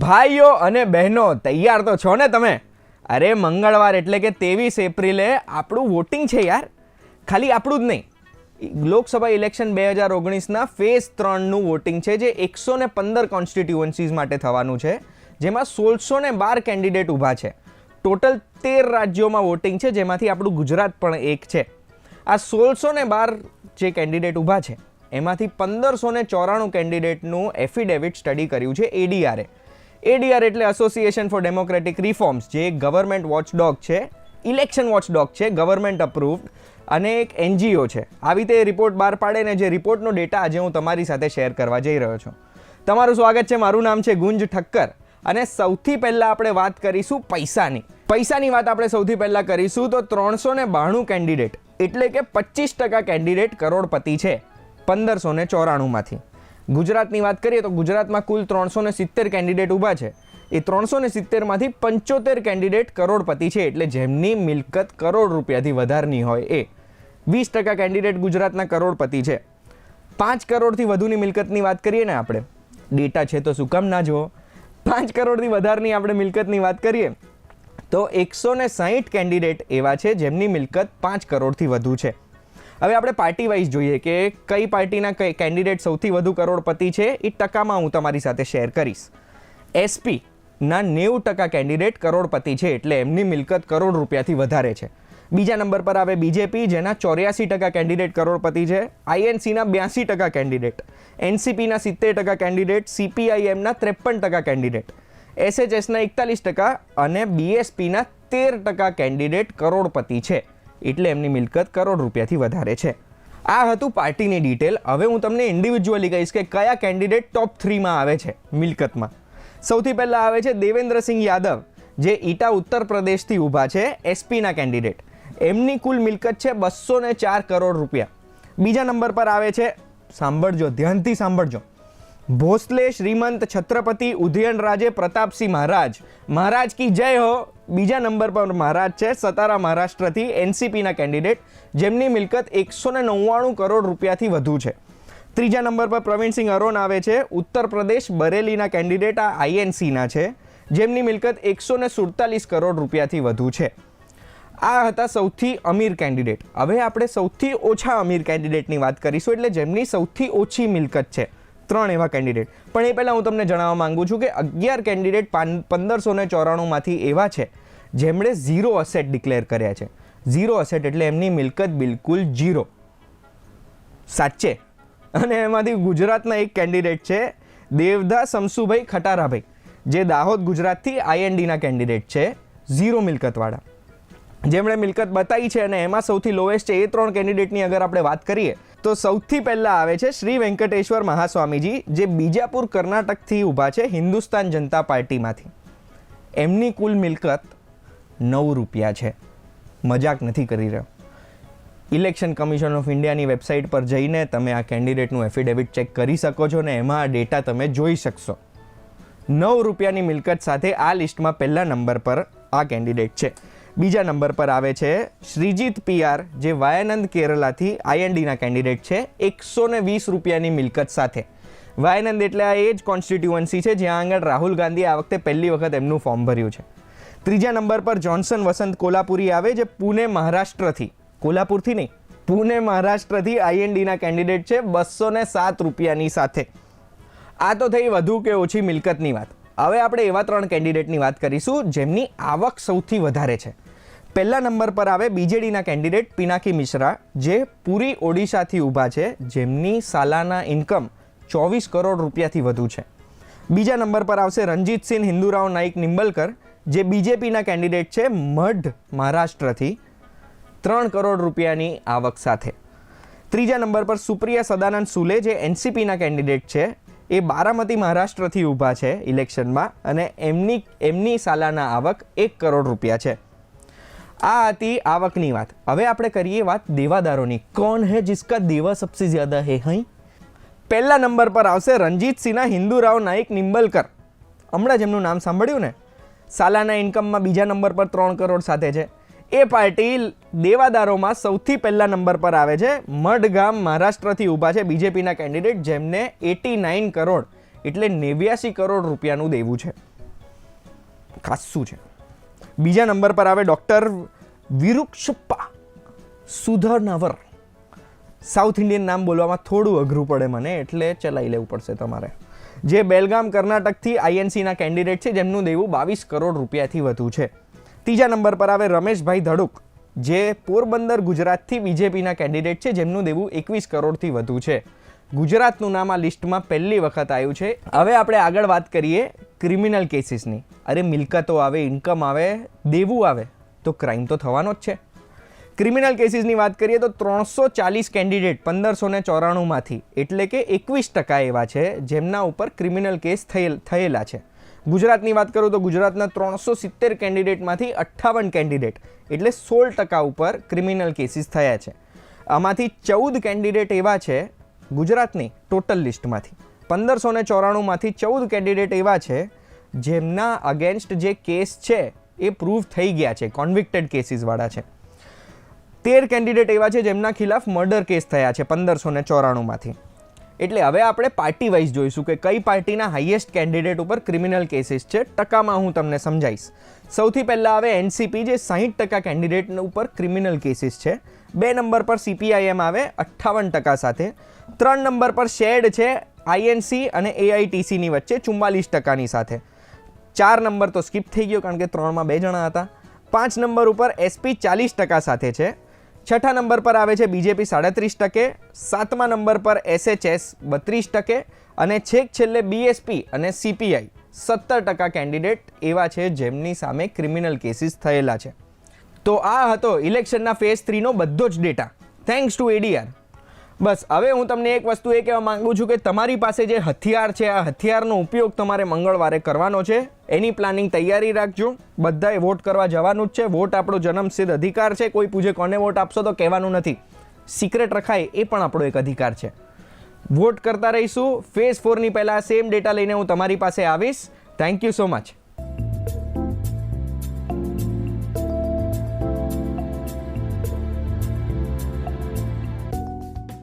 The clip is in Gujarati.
ભાઈઓ અને બહેનો, તૈયાર તો છો ને તમે? અરે મંગળવાર એટલે કે ત્રેવીસ એપ્રિલે આપણું વોટિંગ છે યાર. ખાલી આપણું જ નહીં. લોકસભા ઇલેક્શન બે હજાર ઓગણીસના ફેઝ ત્રણનું વોટિંગ છે, જે એકસો ને પંદર કોન્સ્ટિટ્યુઅન્સીઝ માટે થવાનું છે, જેમાં સોળસો ને બાર કેન્ડિડેટ ઊભા છે. ટોટલ તેર રાજ્યોમાં વોટિંગ છે, જેમાંથી આપણું ગુજરાત પણ એક છે. આ સોળસો ને બાર જે કેન્ડિડેટ ઊભા છે, એમાંથી પંદરસો ને ચોરાણું કેન્ડિડેટનું એફિડેવિટ સ્ટડી કર્યું છે એડીઆરએ એડીઆર એટલે એસોસિએશન ફોર ડેમોક્રેટિક રિફોર્મ્સ જે ગવર્મેન્ટ વોચડોગ છે ઇલેક્શન વોચડોગ છે ગવર્મેન્ટ અપ્રુવડ અને એક એનજીઓ છે. આવી રીતે રિપોર્ટ બહાર પાડે ને જે રિપોર્ટનો ડેટા આજે હું તમારી સાથે શેર કરવા જઈ રહ્યો છું. તમારું સ્વાગત છે, મારું નામ છે ગુંજ ઠક્કર. અને સૌથી પહેલાં આપણે વાત કરીશું પૈસાની. પૈસાની વાત આપણે સૌથી પહેલાં કરીશું તો ત્રણસો ને બાણું કેન્ડિડેટ એટલે કે પચીસ ટકા કેન્ડિડેટ કરોડપતિ છે, પંદરસો ને ચોરાણુંમાંથી. ગુજરાતની વાત કરીએ તો ગુજરાતમાં કુલ ત્રણસો ને સિત્તેર કેન્ડિડેટ ઊભા છે. એ ત્રણસો ને સિત્તેરમાંથી પંચોતેર કેન્ડિડેટ કરોડપતિ છે, એટલે જેમની મિલકત કરોડ રૂપિયાથી વધારની હોય એ. વીસ ટકા કેન્ડિડેટ ગુજરાતના કરોડપતિ છે. પાંચ કરોડથી વધુની મિલકતની વાત કરીએ ને આપણે. ડેટા છે તો શું કામ ના જુઓ. પાંચ કરોડથી વધારની આપણે મિલકતની વાત કરીએ, તો એકસો ને સાહીઠ કેન્ડિડેટ એવા છે જેમની મિલકત પાંચ કરોડથી વધુ છે. હવે આપણે પાર્ટી વાઇઝ જોઈએ કે કઈ પાર્ટીના કઈ કેન્ડિડેટ સૌથી વધુ કરોડપતિ છે એ ટકામાં હું તમારી સાથે શેર કરીશ. એસપી ના નેવું ટકા કેન્ડિડેટ કરોડપતિ છે, એટલે એમની મિલકત કરોડ રૂપિયાથી વધારે છે. બીજા નંબર પર આવે બીજેપી જેના ચોર્યાસી ટકા કેન્ડિડેટ કરોડપતિ છે આઈએનસીના બ્યાસી ટકા કેન્ડિડેટ એનસીપીના સિત્તેર ટકા કેન્ડિડેટ સીપીઆઈએમના ત્રેપન ટકા કેન્ડિડેટ એસએચએસના એકતાલીસ ટકા અને બીએસપીના તેર ટકા કેન્ડિડેટ કરોડપતિ છે. એટલે એમની મિલકત કરોડ રૂપિયાથી વધારે છે. આ હતું પાર્ટીની ડિટેલ. હવે હું તમને ઇન્ડિવિજ્યુઅલી કહીશ કે કયા કેન્ડિડેટ ટોપ થ્રીમાં આવે છે મિલકતમાં. સૌથી પહેલાં આવે છે દેવેન્દ્રસિંહ યાદવ, જે ઈટા ઉત્તર પ્રદેશથી ઊભા છે એસપીના કેન્ડિડેટ એમની કુલ મિલકત છે બસો ને ચાર કરોડ રૂપિયા. બીજા નંબર પર આવે છે, સાંભળજો, ધ્યાનથી સાંભળજો. ભોસલે, શ્રીમંત છત્રપતિ ઉદયનરાજે પ્રતાપસિંહ મહારાજ. મહારાજ કી જય હો. બીજા નંબર પર મહારાજ છે, સતારા મહારાષ્ટ્રથી એનસીપીના કેન્ડિડેટ, જેમની મિલકત એકસો ને નવ્વાણું કરોડ રૂપિયાથી વધુ છે. ત્રીજા નંબર પર પ્રવીણસિંહ અરોન આવે છે, ઉત્તર પ્રદેશ બરેલીના કેન્ડિડેટ આ આઈએનસીના છે, જેમની મિલકત એકસો ને સુડતાલીસ કરોડ રૂપિયાથી વધુ છે. આ હતા સૌથી અમીર કેન્ડિડેટ. હવે આપણે સૌથી ઓછા અમીર કેન્ડિડેટની વાત કરીશું, એટલે જેમની સૌથી ઓછી મિલકત છે. ત્રણ એવા કેન્ડિડેટ. પણ એ પહેલાં હું તમને જણાવવા માગું છું કે અગિયાર કેન્ડિડેટ પંદરસો ને ચોરાણુંમાંથી એવા છે, જેમણે ઝીરો અસેટ ડિક્લેર કર્યા છે. ઝીરો અસેટ એટલે એમની મિલકત બિલકુલ ઝીરો. સાચે. અને એમાંથી ગુજરાતના એક કેન્ડિડેટ છે, દેવદા સમસુભાઈ ખટારાભાઈ, જે દાહોદ ગુજરાતથી આઈએનડીના કેન્ડિડેટ છે, ઝીરો મિલકતવાળા. જેમણે મિલકત બતાવી છે અને એમાં સૌથી લોએસ્ટ છે, એ ત્રણ કેન્ડિડેટની અગર આપણે વાત કરીએ તો સૌથી પહેલાં આવે છે શ્રી વેંકટેશ્વર મહાસ્વામીજી, જે બીજાપુર કર્ણાટકથી ઊભા છે હિન્દુસ્તાન જનતા પાર્ટીમાંથી. એમની કુલ મિલકત નવ રૂપિયા છે. મજાક નથી કરી રહ્યો. ઇલેક્શન કમિશન ઓફ ઇન્ડિયાની વેબસાઇટ પર જઈને તમે આ કેન્ડિડેટનું એફિડેવિટ ચેક કરી શકો છો ને એમાં આ ડેટા તમે જોઈ શકશો. નવ રૂપિયાની મિલકત સાથે આ લિસ્ટમાં પહેલા નંબર પર આ કેન્ડિડેટ છે. બીજા નંબર પર આવે છે શ્રીજીત પીઆર જે વાયાનંદ કેરલાથી આઈએનડીના કેન્ડિડેટ છે, એકસો ને વીસ રૂપિયાની મિલકત સાથે. વાયાનંદ એટલે આ એ જ કોન્સ્ટિટ્યુઅન્સી છે, જ્યાં આગળ રાહુલ ગાંધીએ આ વખતે પહેલી વખત એમનું ફોર્મ ભર્યું છે. ત્રીજા નંબર પર જોન્સન વસંત કોલ્હાપુરી આવે, જે પુણે, મહારાષ્ટ્રથી. કોલ્હાપુરથી નહીં, પુણે, મહારાષ્ટ્રથી આઈએનડીના કેન્ડિડેટ છે, બસો ને સાત રૂપિયાની સાથે. આ તો થઈ વધુ કે ઓછી મિલકતની વાત. હવે આપણે એવા ત્રણ કેન્ડિડેટની વાત કરીશું, જેમની આવક સૌથી વધારે છે. પહેલા નંબર પર આવે બીજેડીના કેન્ડિડેટ પિનાકી મિશ્રા, જે પૂરી ઓડિશાથી ઊભા છે, જેમની સાલાના ઇન્કમ ચોવીસ કરોડ રૂપિયાથી વધુ છે. બીજા નંબર પર આવશે રણજીતસિંહ હિન્દુરાવ નાઈક નિંબલકર, જે બીજેપીના કેન્ડિડેટ છે મઢ, મહારાષ્ટ્રથી, ત્રણ કરોડ રૂપિયાની આવક સાથે. ત્રીજા નંબર પર સુપ્રિયા સદાનંદ સુલે, જે એનસીપીના કેન્ડિડેટ છે, એ બારામતી, મહારાષ્ટ્રથી ઊભા છે ઇલેક્શનમાં અને એમની એમની સાલાના આવક એક કરોડ રૂપિયા છે. આ હતી આવકની વાત. હવે આપણે કરીએ વાત દેવાદારોની. કોણ હે જિસકા દેવા સબસે જ્યાદા હે હઈ પહેલા નંબર પર આવશે રણજીતસિંહના હિન્દુરાવ નાયક નિંબલકર. હમણાં જ એમનું નામ સાંભળ્યું ને? સાલાના ઇન્કમમાં બીજા નંબર પર ત્રણ કરોડ સાથે છે. એ પાર્ટી દેવાદારોમાં સૌથી પહેલા નંબર પર આવે છે. મઢગામ મહારાષ્ટ્રથી ઊભા છે બીજેપીના કેન્ડિડેટ જેમને એટી નાઇન કરોડ એટલે નેવ્યાસી કરોડ રૂપિયાનું દેવું છે. ખાસું છે. બીજા નંબર પર આવે doctor Virupakshappa Sudharnavar. South Indian નામ બોલવામાં થોડું અઘરું પડે મને, એટલે ચલાવી લેવું પડશે તમારે. જે બેલગામ, કર્ણાટકથી આઈએનસીના કેન્ડિડેટ છે, જેમનું દેવું બાવીસ કરોડ રૂપિયાથી વધુ છે. ત્રીજા નંબર પર આવે રમેશભાઈ ધડુક, જે પોરબંદર, ગુજરાતથી બીજેપીના કેન્ડિડેટ છે, જેમનું દેવું એકવીસ કરોડથી વધુ છે. ગુજરાતનું નામ આ લિસ્ટમાં પહેલી વખત આવ્યું છે. હવે આપણે આગળ વાત કરીએ ક્રિમિનલ કેસીસની. અરે મિલકતો આવે, ઇન્કમ આવે, દેવું આવે, તો ક્રાઇમ તો થવાનો જ છે. ક્રિમિનલ કેસીસની વાત કરીએ તો ત્રણસો ચાલીસ કેન્ડિડેટ પંદરસો ને ચોરાણુંમાંથી, એટલે કે એકવીસ ટકા એવા છે, જેમના ઉપર ક્રિમિનલ કેસ થયેલ, થયેલા છે. ગુજરાતની વાત કરું તો ગુજરાતના ત્રણસો સિત્તેર કેન્ડિડેટમાંથી અઠ્ઠાવન કેન્ડિડેટ, એટલે સોળ ટકા ઉપર ક્રિમિનલ કેસીસ થયા છે. આમાંથી ચૌદ કેન્ડિડેટ એવા છે ગુજરાતની ટોટલ લિસ્ટમાંથી. પંદરસો ને ચોરાણુંમાંથી ચૌદ કેન્ડિડેટ એવા છે, જેમના અગેન્સ્ટ જે કેસ છે એ પ્રૂવ થઈ ગયા છે, કોન્વિક્ટેડ કેસીસવાળા છે. તેર કેન્ડિડેટ એવા છે જેમના ખિલાફ મર્ડર કેસ થયા છે પંદરસો ને ચોરાણુંમાંથી. એટલે હવે આપણે પાર્ટી વાઇઝ જોઈશું કે કઈ પાર્ટીના હાઈએસ્ટ કેન્ડિડેટ ઉપર ક્રિમિનલ કેસીસ છે, ટકામાં હું તમને સમજાવીશ. સૌથી પહેલાં આવે એનસીપી, જે સાહીઠ ટકા કેન્ડિડેટ ઉપર ક્રિમિનલ કેસીસ છે. બે નંબર પર સીપીઆઈએમ આવે, અઠ્ઠાવન ટકા સાથે. ત્રણ નંબર પર શેડ છે આઈએનસી અને એઆઈટીસીની વચ્ચે, ચુમ્માલીસ ટકાની સાથે. ચાર નંબર તો સ્કીપ થઈ ગયો, કારણ કે ત્રણમાં બે જણા હતા. પાંચ નંબર ઉપર એસપી ચાલીસ ટકા સાથે છે. છઠ્ઠા નંબર પર આવે છે બીજેપી સાડત્રીસ ટકે. સાતમા નંબર પર એસએચએસ બત્રીસ ટકે. અને છેક છેલ્લે બીએસપી અને સીપીઆઈ સત્તર ટકા કેન્ડિડેટ એવા છે જેમની સામે ક્રિમિનલ કેસીસ થયેલા છે. તો આ હતો ઇલેક્શનના ફેઝ થ્રીનો બધો જ ડેટા. થેન્ક્સ ટુ એડીઆર બસ, હવે હું તમને એક વસ્તુ એ કહેવા માંગુ છું કે તમારી પાસે જે હથિયાર છે, આ હથિયારનો ઉપયોગ તમારે મંગળવારે કરવાનો છે. એની પ્લાનિંગ તૈયારી રાખજો. બધાએ વોટ કરવા જવાનું જ છે. વોટ આપણો જન્મસિદ્ધ અધિકાર છે. કોઈ પૂછે કોને વોટ આપશો તો કહેવાનું નથી. સિક્રેટ રખાય એ પણ આપણો એક અધિકાર છે. વોટ કરતા રહીશું. ફેઝ ફોરની પહેલાં સેમ ડેટા લઈને હું તમારી પાસે આવીશ. Thank you so much